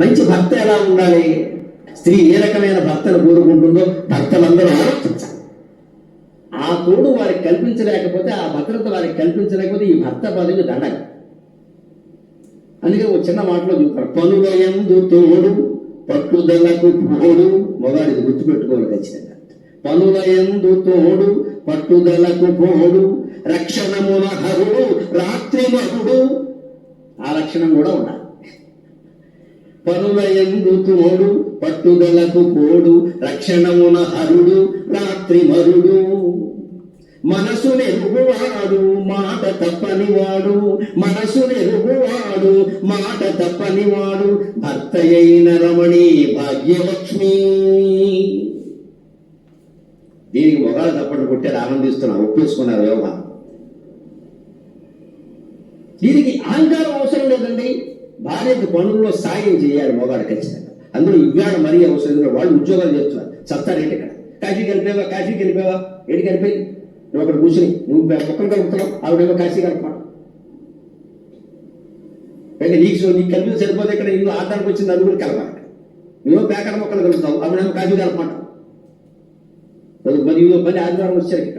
మంచి భర్త ఎలా ఉండాలి? స్త్రీ ఏ రకమైన భర్తను కోరుకుంటుందో భర్తలందరూ ఆలోచించాలి. ఆ తోడు వారికి కల్పించలేకపోతే ఆ భద్రత వారికి కల్పించలేకపోతే ఈ భర్త పదవి దండగ అందుకే ఒక చిన్న మాటలో చూస్తారు పనులయందు తోడు పట్టుదలకు పోడు మొగాడిది గుర్తుపెట్టుకోవాలి ఖచ్చితంగా. పనులయందు తోడు పట్టుదలకు పోడు రక్షణమున హరుడు రాత్రి మహుడు ఆ లక్షణం కూడా ఉండాలి. పనులయందు తోడు పట్టుదలకు కోడు రక్షణమున హరుడు రాత్రి మరుడు. మనసునెరుగువాడు మాట తప్పనివాడు. మనసునెరుగువాడు మాట తప్పనివాడు. భర్త అయిన రమణి భాగ్యలక్ష్మి. దీనికి మొగాలు తప్పటి కొట్టారు ఆనందిస్తున్నారు ఒప్పేసుకున్నారు వ్యవహారం. దీనికి అహంకారం అవసరం లేదండి. భార్యకు పనుల్లో సాయం చేయాలి మొగాడు ఖచ్చితంగా అందులో ఇవ్వాడు మరీ అవసరం వాళ్ళు ఉద్యోగాలు చేస్తున్నారు. చస్తారేంటి ఇక్కడ. కాశీ కలిపావా కాశీ కలిపావా ఏడు కలిపి నువ్వు అక్కడ కూర్చుని నువ్వు మొక్కలు కలుపుతున్నావు ఆవిడేమో కాశీ కలపమాట పైగా నీకు నీకు కలిపి సరిపోతే ఇక్కడ ఇల్లు ఆడడానికి వచ్చింది నలుగురు కలపాలి నువ్వు పేకర మొక్కలు కలుపుతావు ఆవిడేమో కాశీ కలపమాట మరి ఇదో పని ఆదివారం వచ్చారు ఇక్కడ.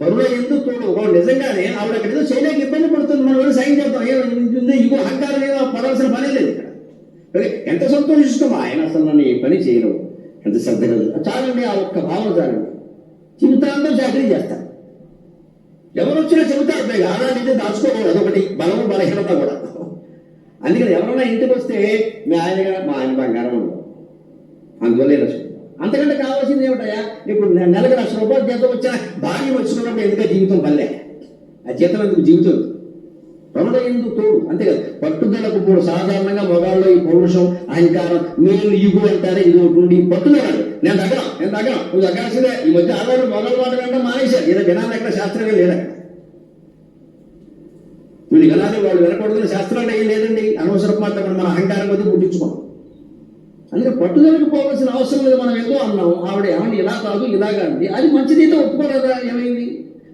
పరులో ఎందుకు తోడు? వాడు నిజంగానే ఆవిడ అక్కడ ఏదో చేయలేక ఇబ్బంది పడుతుంది మనం ఏదో సాయం చేద్దాం ఏమో ఇగో అహంకారం ఏదో పడాల్సిన పనే లేదు ఇక్కడ సరే ఎంత సంతోషిస్తామో ఆయన అసలు నన్ను ఏ పని చేయరు. ఎంత శ్రద్ధగా చాలండి ఆ ఒక్క భావన చాలండి. జీవితాంతం చాకరీ చేస్తారు ఎవరు వచ్చినా చెబుతారు పైగా ఆడాలి దాచుకోకూడదు అదొకటి బలము బలహీనత కూడా. అందుకని ఎవరైనా ఇంటికి వస్తే మీ ఆయన మా ఆయన బంగారం ఉండదు అందువల్ల అంతకంటే కావాల్సింది ఏమిటయా ఇప్పుడు నెలకు లక్ష రూపాయలు జీతం వచ్చిన భార్య వచ్చినప్పుడు ఎందుకంటే జీవితం పల్లె ఆ జీతం ఎందుకు? జీవితం రమణ ఎందుకు తోడు అంతే కదా? పట్టుదలకు కూడా సాధారణంగా మొగాళ్ళు ఈ పౌరుషం అహంకారం నేను ఇగు అంటారే ఇది ఒకటి ఉండి పట్టుదలాడు నేను తగ్గ నేను దగ్గర నువ్వు తగ్గాల్సిందే. ఈ మధ్య ఆడవాళ్ళు మొగలు మాట కంటే మానేశారు. ఇలా వినాలి ఎక్కడ శాస్త్రంగా లేదా అక్కడ వీళ్ళు వినాలి వాళ్ళు వినకూడదని శాస్త్రాలు ఏం లేదండి. అనవసరం మాత్రం మన అహంకారం కొద్ది పుట్టించుకోం అందుకే పట్టుదలకు పోవాల్సిన అవసరం లేదు. మనం ఏదో అన్నాం ఆవిడ ఏమండి ఇలా కాదు ఇలాగా అంది. అది మంచిదైతే ఒప్పుకోలేదా? ఏమైంది?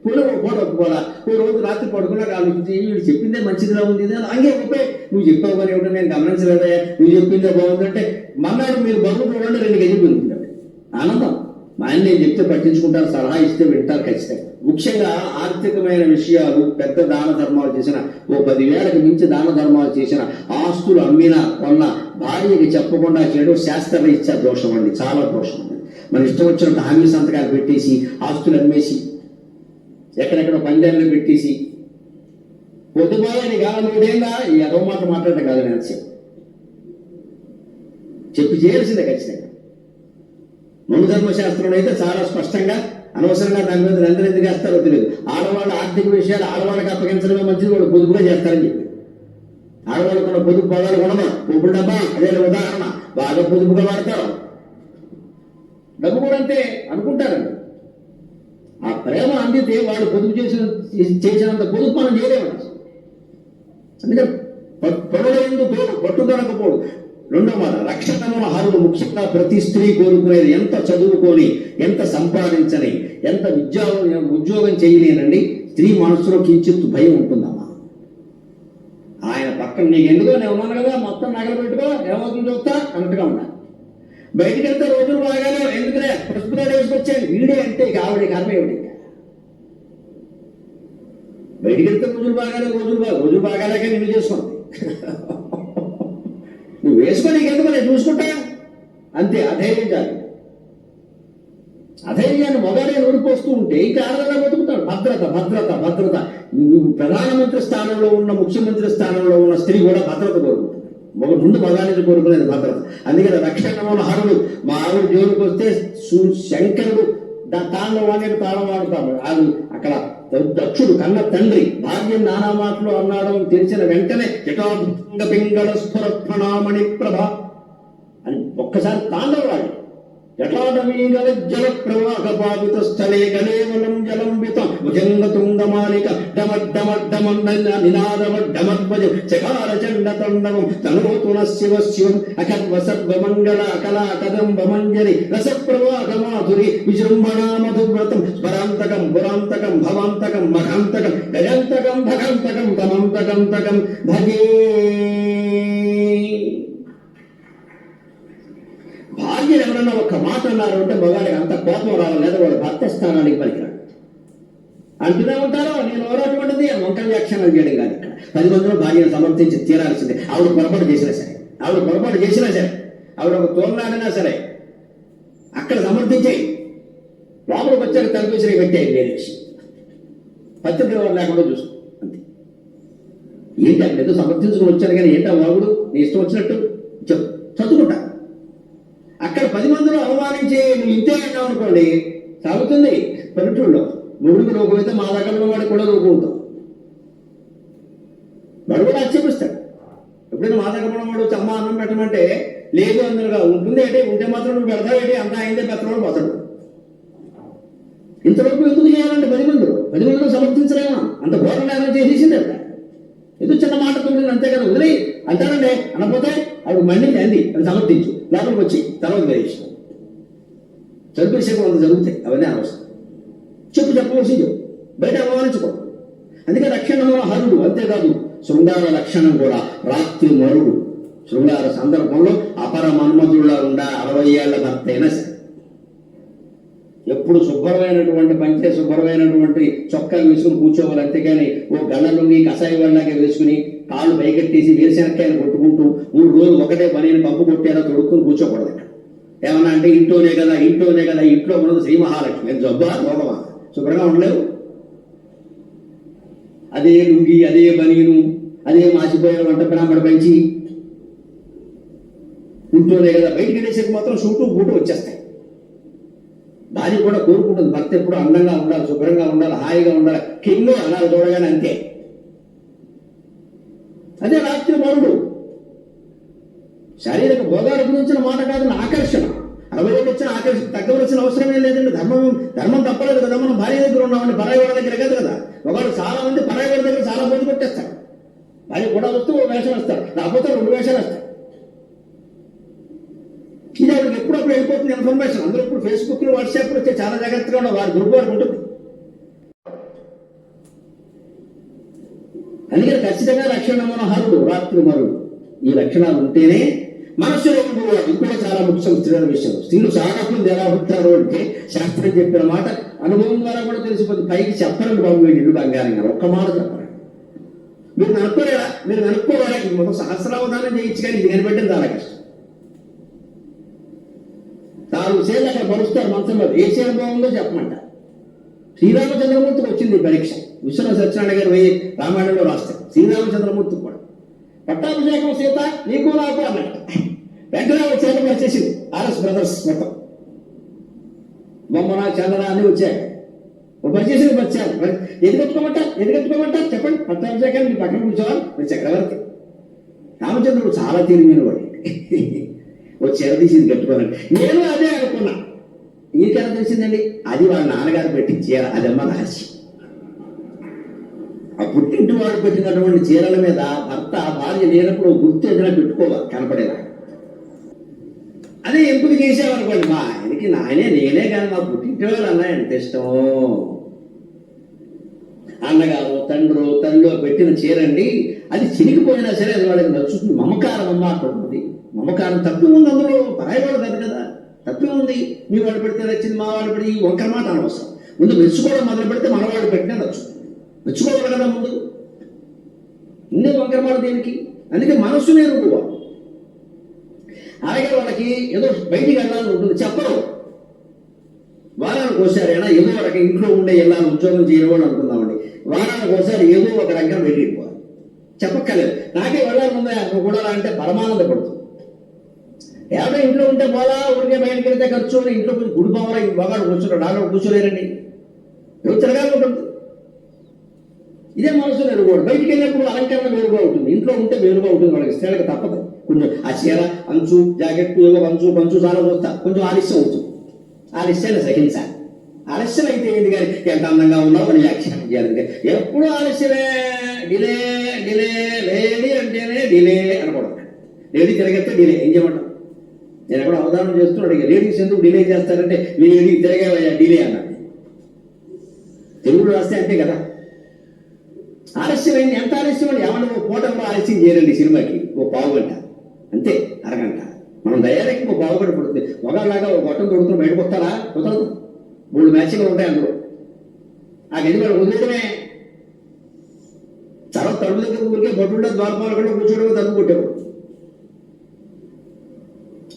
పూల పూట పోలా ఓ రోజు రాత్రి పడుకున్నాక ఆలోచించి వీడు చెప్పిందే మంచిదిలా ఉంది అని అంగే నువ్వు చెప్పావు కానీ ఏమిటో నేను గమనించలేదా. నువ్వు చెప్పిందే బాగుందంటే మన్నాడు మీరు బరువు చూడండి రెండు గజలు పెరుగుతుంది ఆనందం. మా ఆయన నేను చెప్తే పట్టించుకుంటారు సలహా ఇస్తే వింటారు ఖచ్చితంగా. ముఖ్యంగా ఆర్థికమైన విషయాలు పెద్ద దాన ధర్మాలు చేసిన ఓ పదివేలకు మించి దాన ధర్మాలు చేసిన ఆస్తులు అమ్మిన కొన్న భార్యకి చెప్పకుండా చేయడం శాస్త్రరీత్యా దోషం అండి చాలా దోషం అండి మన ఇష్టం వచ్చినట్టు హామీ సంతకాలు పెట్టేసి ఆస్తులు అమ్మేసి ఎక్కడెక్కడ పందాలను పెట్టేసి పొద్దుపోయే నీ కాలం నువ్వేందా ఈ అదో మాట మాట్లాడటం కాదు నేను చెప్పి చెప్పి చేయాల్సిందే ఖచ్చితంగా. మను ధర్మశాస్త్రంలో అయితే చాలా స్పష్టంగా అనవసరంగా దాని మీద నిందలు ఎందుకు వేస్తారో తెలియదు. ఆడవాళ్ళ ఆర్థిక విషయాలు ఆడవాళ్ళకి అప్పగించడమే మంచిది వాళ్ళు పొదుపుగా చేస్తారని చెప్పి. ఆడవాళ్ళకు ఉన్న పొదుపు పదాలు కొనమా? పొదుపు డబ్బా అదే ఉదాహరణ. బాగా పొదుపుగా వాడతారు. డబ్బు కూడా అంతే అనుకుంటారండి. ఆ ప్రేమ అందితే వాళ్ళు పొదుపు చేసిన చేసినంత పొదుపు మనం చేయలేమండి అందుకే పొడవలేదు తోడు పట్టుదలకపోడు. రెండో మాట రక్షణముల హరుడు ముఖ్యంగా ప్రతి స్త్రీ కోరుకునేది ఎంత చదువుకొని ఎంత సంపాదించని ఎంత ఉద్యోగం ఉద్యోగం చేయలేనండి స్త్రీ మనసులో కించిత్తు భయం ఉంటుందమ్మా. ఆయన పక్కన నీకు ఎందుకో నేను ఉన్నాను కదా మొత్తం నగలు పెట్టుకో ఏమవుతుందో చూస్తా అన్నట్టుగా ఉండాలి. బయటికి వెళ్తే రోజులు బాగానే ఎందుకనే ప్రస్తుతం వేసుకొచ్చాను వీడే అంటే ఇక ఆవిడ కర్మ ఏమిటి? బయటికి వెళ్తే రోజులు బాగానే రోజులు బాగా రోజులు బాగాలేక నిన్ను చేసుకోండి నువ్వు వేసుకొని నీకెందుకు నేను చూసుకుంటా? అంతే అధైర్యం చాలు. అధైర్యాన్ని మొదలే నూరిపోస్తూ ఉంటే ఇంకా ఆడదలా బతుకుతాడు. భద్రత భద్రత భద్రత. ప్రధానమంత్రి స్థానంలో ఉన్న ముఖ్యమంత్రి స్థానంలో ఉన్న స్త్రీ కూడా భద్రత కోరుకుంటుంది. మొగ ముందు మగానికి కోరుకునేది భద్రత అందుకని రక్షణ హరుడు మా ఆవిడ జోలికి వస్తే సు- శంకరుడు తాను తాండవ తాళం వాడుతాడు. అది అక్కడ దక్షుడు కన్న తండ్రి భాగ్యం నానా మాటలు అన్నాడు అని తెలిసిన వెంటనే జటాభంగ పింగళ స్ఫుర ప్రణామణి ప్రభ అని ఒక్కసారి తాండవాడు జటాటమీగల జల ప్రవాహ పావిత స్థలే గలేవలం జలంబితం భుజంగ తుంగమాలిక డమడ్డమడ్డమం నినాదమడ్డమద్వజ చకార చండ తండవం తనోతున శివ శివం అకర్వ సర్వమంగళ కళా కదంబ మంజరి రస ప్రవాహ మాధురి విజృంభణా మధువ్రతం స్మరాంతకం పురాంతకం భవాంతకం మఘాంతకం గజంతకం భగంతకం తమంతకం తకం భజే భార్యలు ఎవరన్నా ఒక్క మాట అన్నారు అంటే మగాడికి అంత కోపం రావాలి లేదా వాడు భర్త స్థానానికి పలికినాడు అంటూనే ఉంటారో నేను ఎవరటువంటిది వంకర వ్యాఖ్యానం చేయడం కాదు ఇక్కడ. పది మందిలో భార్యను సమర్థించి తీరాల్సిందే. ఆవిడ పొరపాటు చేసినా సరే ఆవిడ పొరపాటు చేసినా సరే ఆవిడ ఒక తోలనాడినా సరే అక్కడ సమర్థించాయి లోపలికి వచ్చాక తలపించిన పెట్టాయి వేరే పత్రిక లేకుండా చూసుకో అంతే. ఏంటి అక్కడ ఏదో సమర్థించుకుని వచ్చాను కానీ ఏంటో వాగుడు? నీ ఇష్టం వచ్చినట్టు. మందిలో నువ్వు ఇంతే అన్నావు అనుకోండి సాగుతుంది. పల్లెటూళ్ళలో మొగుడికి రోగం అయితే మా దగ్గర ఉన్న వాడికి కూడా రోగం అవుతాం వాడు కూడా ఆక్షేపిస్తాడు. ఎప్పుడైనా మా దగ్గర వాడు వచ్చి అమ్మ అన్నం పెట్టమంటే లేదు అందరుగా ఉంటుంది అంటే ఉంటే మాత్రం నువ్వు పెడతావు ఏంటి? అంత అయిందే పెత్తనాడు పోతాడు. ఇంతవరకు ఎందుకు చేయాలంటే పది మందిలో? పది మందిలో సమర్థించలేమా? అంత ఘోరం నేరం చేసేసింది అక్కడ. ఏదో చిన్న మాట తోడింది అంతే కదా వదిలి అంటారండి అనకపోతే అవి మండింది అంది. అది సమర్థించు. లోపలికి వచ్చి తర్వాత వేరేసి చదువుకునే కొంత జరుగుతాయి అవన్నీ అనవసరం చెప్పు చెప్పవలసి చెప్పు బయట అవమానించుకో అందుకే రక్షణ హరుడు అంతేకాదు శృంగార లక్షణం కూడా రాత్రి మరుడు శృంగార సందర్భంలో అపర మన్మధుడులా ఉండా అరవై ఏళ్ళ భర్త అయినా సరే ఎప్పుడు శుభ్రమైనటువంటి పంచే శుభ్రమైనటువంటి చొక్కాలు వేసుకుని కూర్చోవాలి అంతేకాని ఓ గళ్ళలుంగి కషాయి వాళ్ళగా వేసుకుని కాళ్ళు పైకెట్టేసి వేరుశనక్కాయలు కొట్టుకుంటూ మూడు రోజులు ఒకటే పనిని పంపు కొట్టేలా తొడుక్కుని కూర్చోకూడదు ఏమన్నా అంటే ఇంట్లోనే కదా ఇంట్లోనే కదా ఇంట్లో ఉన్నది శ్రీ మహాలక్ష్మి. అది జబ్బా? రోగమా శుభ్రంగా ఉండలేవు? అదే లుంగి అదే బనీను అదే మాసిపోయే వంట బ్రాహ్మణ పెంచి ఇంట్లోనే కదా. బయటికి వెళ్ళేసరికి మాత్రం షూటు బూటు వచ్చేస్తాయి. భార్య కూడా కోరుకుంటుంది. భర్త ఎప్పుడు అందంగా ఉండాలి శుభ్రంగా ఉండాలి హాయిగా ఉండాలి. కింగ్ అలా చూడగానే అంతే. అదే రాత్రి మరుడు శారీరక భోగాల గురించిన మాట కాదు ఆకర్షణ. అరవై వచ్చిన ఆకర్షణ. తగ్గవలసిన అవసరమే లేదండి. ధర్మం ధర్మం తప్పలేదు కదా. మనం భార్య దగ్గర ఉన్నామండి పరాయి వాడి దగ్గర కాదు కదా. ఒకళ్ళు చాలా మంది పరాయి వాడి దగ్గర చాలా మంది కొట్టేస్తారు. భార్య కూడా వస్తూ ఓ వేషం వేస్తారు. లేకపోతే రెండు వేషాలు వేస్తారు. ఇది ఆవిడకి ఎప్పుడప్పుడు వెళ్ళిపోతుంది ఇన్ఫర్మేషన్. అందరూ ఇప్పుడు ఫేస్బుక్లో వాట్సాప్ వచ్చే చాలా జాగ్రత్తగా ఉండవు వారి గ్రూప్ వారికి ఉంటుంది. అందుకని ఖచ్చితంగా లక్షణ మనోహరుడు రాత్రి మరుడు. ఈ లక్షణాలు ఉంటేనే మనస్సులో ఉండువాడు ఇంకోటి చాలా ముఖ్యం స్త్రీల విషయం. స్త్రీలు చాలా మంది ఎలా ఉంటారు అంటే శాస్త్రం చెప్పిన మాట అనుభవం ద్వారా కూడా తెలిసిపోతుంది. పైకి చెప్పరండి బాబు వీడి ఇల్లు బంగారం గారు ఒక్క మాట చెప్పరండి మీరు కనుక్కోలేరా మీరు కనుక్కోవాలా ఇది మొత్తం సహస్రావధానం చేయొచ్చు కానీ ఇది కనిపెట్టింది చాలా కష్టం. నాలుగు సేర్లు అక్కడ పరుస్తారు మంచం మీద ఏ సేవ బాగుందో చెప్పమంట. శ్రీరామచంద్రమూర్తికి వచ్చింది పరీక్ష. విశ్వనాథ సత్యనారాయణ గారు వెయ్యి రామాయణంలో రాస్తారు. శ్రీరామచంద్రమూర్తికి కూడా. పట్టాభిషేకం సీత నీకు నాకు అన్నాడు వెంటనే ఒక వచ్చేసి ఆర్ఎస్ బ్రదర్స్ మొత్తం. బొమ్మన చందన అన్ని వచ్చాయి. ఒక పని చేసి వచ్చాను చెప్పండి. ఎది కట్టుకోమంటా మీ పక్కన కూర్చోవాలి. చక్రవర్తి. రామచంద్రుడు చాలా తెలివైన వాడు ఓ చీర తీసింది కట్టుకోనండి నేను అదే అనుకున్నా. ఈకెలా తెలిసిందండి అది వాళ్ళ నాన్నగారు పెట్టి చీర. అదమ్మ రహస్యం. ఆ పుట్టింటి వాడు పెట్టినటువంటి చీరల మీద భర్త భార్య లేనప్పుడు గుర్తు ఏదైనా పెట్టుకోవాలి. కనపడేలా అదే ఎంపిక చేసామనుకోండి మా ఆయనకి నాయనే నేనే కానీ మా పుట్టింటి వాళ్ళు అన్న ఎంత ఇష్టం? అన్నగారు తండ్రు తల్లిలో పెట్టిన చీరండి. అది చిరిగిపోయినా సరే అది వాళ్ళకి నచ్చుతుంది. మమకారం అమ్మ అక్కడ ఉంది. మమకారం తప్పి ఉంది అందులో. పరాయవాడు కాదు కదా. తప్పి ఉంది. మీ వాడు పెడితే నచ్చింది మా వాడు పెడితే ఒక్క మాట అనవసరం. ముందు మెచ్చుకోవడం మొదలు పెడితే మన పెట్టినా నచ్చుతుంది. మెచ్చుకోవాలి కదా ముందు. ఇందే వంకర మాట దేనికి? అందుకే మనస్సునే రువ్వ అలాగే వాళ్ళకి ఏదో బయటికి వెళ్ళాలని ఉంటుంది. చెప్పరు. వారానికి ఒకసారి అయినా ఏదో ఒక ఇంట్లో ఉండే వెళ్ళాలి ఉద్యోగం చేయడం అనుకుందామండి. వారానికి ఒకసారి ఏదో ఒక రంగం వెళ్ళిపోవాలి చెప్పక్కర్లేదు. నాకే వెళ్ళాలి ఉందా? అక్కడ కూడా అంటే పరమానంద పడుతుంది ఎవరో ఇంట్లో ఉంటే పోలా? ఊరికే బయటకి వెళ్తే ఖర్చు అని ఇంట్లో కొంచెం గుడి పోవాలా ఈ బాగా కూర్చున్నాడు. నాలో కూర్చోలేరండి. ఎవరు తిరగాలి ఉంటుంది. ఇదే మనసు వేరుగా బయటికి వెళ్ళినప్పుడు అలంకరణ వేరుగా ఉంటుంది. ఇంట్లో ఉంటే వేరుగా ఉంటుంది. వాళ్ళకి స్త్రీలకు తప్పదు. కొంచెం ఆ చీర అంచు జాకెట్ ఏదో అంచు పంచు చాలా చూస్తా కొంచెం ఆలస్యం అవుతుంది ఆలస్యాన్ని సహించాలి ఆలస్యం అయితే ఏంటి కానీ ఎంత అందంగా ఉన్నావు అని వ్యాఖ్యానం చేయాలి. ఎప్పుడు ఆలస్యమే? డిలే డిలే లేడీ అంటేనే డిలే అనకూడదు. లేడీ తిరగతే డిలే. ఏం చేయమంటాం నేను ఎక్కడ అవధానం చేస్తున్నాడు ఇక లేడీస్ ఎందుకు డిలే చేస్తారంటే లేడీ తిరగవయ్యా? డిలే అన్నాడు. తెలుగులో రాస్తే అంతే కదా. ఆలస్యమైంది. ఎంత ఆలస్యమైంది? ఏమన్నా ఓ పూటంలో ఆలస్యం చేయాలండి సినిమాకి. ఓ పావు గంట అంతే అరగంట. మనం డైరెక్ట్ బాగుపడి పడుతుంది ఒకలాగా ఒక గొట్టం తొడుకుని బయటకు వస్తారా కుదరదు. మూడు మ్యాచ్లు ఉంటాయి అందులో. ఆ గది వాడు వదిలేయడమే. చాలా తలుపు దగ్గర ఊరికే బొట్టుకుంటే ద్వారపాలు కూడా కూర్చోవడం తప్పు కొట్టేవాడు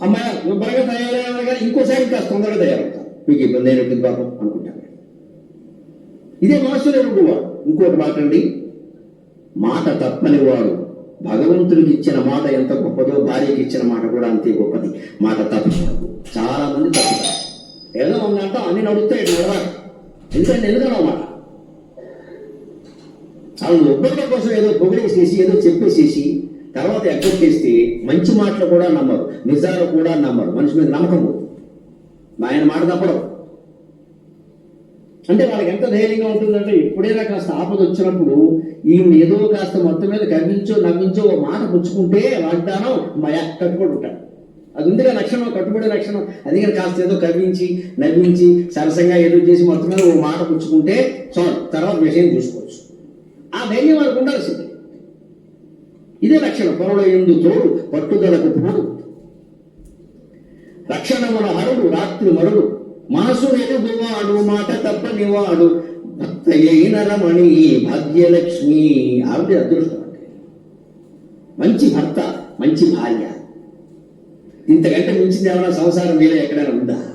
అమ్మాయి శుభ్రంగా తయారయ్యారు కానీ ఇంకోసారి కాస్త తొందరగా తయారవుతారు మీకు ఇబ్బంది అయినట్టు పాపం అనుకుంటారు ఇదే మనసులో ఇంకోటి మాట మాట తప్పని వాడు భగవంతుడికి ఇచ్చిన మాట ఎంత గొప్పదో భార్యకి ఇచ్చిన మాట కూడా అంతే గొప్పది. మాట తప్పకూడదు చాలా మంది తప్పుతారు ఎలా ఉందంటే అన్ని నడుస్తాయి నడవాలి. ఎందుకంటే ఎందుకనో మాట వాళ్ళు ఒబ్బడిక కోసం ఏదో పొగిడేసేసి ఏదో చెప్పేసేసి తర్వాత ఎగ్గొట్టేస్తే మంచి మాటలు కూడా నమ్మరు నిజాలు కూడా నమ్మరు. మనిషి మీద నమ్మకం పోతుంది. ఆయన మాట తప్పడం అంటే వాళ్ళకి ఎంత ధైర్యంగా ఉంటుందంటే ఎప్పుడైనా కాస్త ఆపద వచ్చినప్పుడు ఈయన ఏదో కాస్త మొత్తం మీద కవ్వించో నవ్వించో ఓ మాట పుచ్చుకుంటే వాగ్దానం మయ కట్టుబడి ఉంటాడు అది ఉందిగా లక్షణం కట్టుబడి లక్షణం. అది కాస్త ఏదో కవ్వించి నవ్వించి సరసంగా ఏదో చేసి మొత్తం మీద ఓ మాట పుచ్చుకుంటే చాలు. తర్వాత విషయం చూసుకోవచ్చు. ఆ ధైర్యం వాళ్ళకు ఉండాల్సిందే. ఇదే లక్షణం. పొరలో ఎందు తోడు పట్టుదలకు పోడు. రక్షణమున హరుడు రాత్రి మరుడు మనసు ఎరుగువాడు మాట తప్పనివాడు భక్త అయిన రమణి భాగ్యలక్ష్మి. ఆవిడ అదృష్టం మంచి భర్త మంచి భార్య. ఇంతకంటే మించింది ఏమైనా సంసారం మీద ఎక్కడైనా ఉందా?